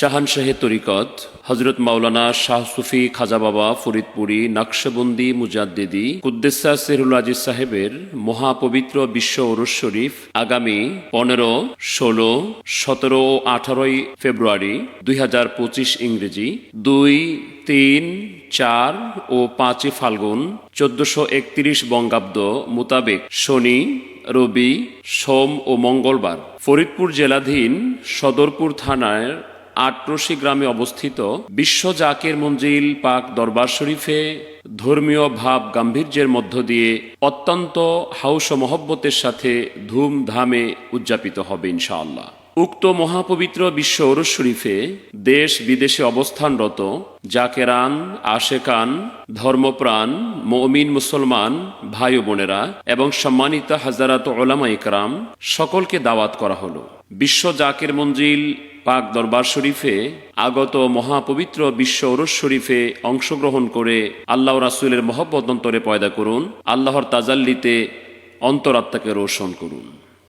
শাহানশাহে তরিকত হজরত মাওলানা শাহ সুফি খাজা বাবা ফরিদপুরি, নকশবন্দি মুজাদ্দিদি, কুদ্দেসা সেরুল আজিজ সাহেবের মহাপবিত্র বিশ্ব ওরস শরীফ আগামী পনেরো, ষোলো, সতেরো ও আঠারোই ফেব্রুয়ারি দুই হাজার পঁচিশ ইংরেজি দুই, তিন, চার ও পাঁচই ফাল্গুন চোদ্দশো একত্রিশ বঙ্গাব্দ মোতাবেক শনি, রবি, সোম ও মঙ্গলবার ফরিদপুর জেলাধীন সদরপুর থানার আটরশি গ্রামে অবস্থিত বিশ্ব জাকের মঞ্জিল পাক দরবার শরীফে ধর্মীয় ভাব গাম্ভীর্যের মধ্য দিয়ে অত্যন্ত হাউস মহব্বতের সাথে ধুমধামে উদযাপিত হবে ইনশাআল্লাহ। উক্ত মহাপবিত্র বিশ্ব ওরস শরীফে দেশ বিদেশে অবস্থানরত জাকেরান, আশেকান, ধর্মপ্রাণ, মমিন মুসলমান ভাই বোনেরা এবং সম্মানিত হাজারাত ওলামা ইকরাম সকলকে দাওয়াত করা হলো। বিশ্ব জাকের মঞ্জিল পাক দরবার শরীফে আগত মহাপবিত্র বিশ্ব ওরস শরীফে অংশগ্রহণ করে আল্লাহ রাসুলের মহব্বত অন্তরে পয়দা করুন, আল্লাহর তাজাল্লিতে অন্তরাত্মাকে রোশন করুন।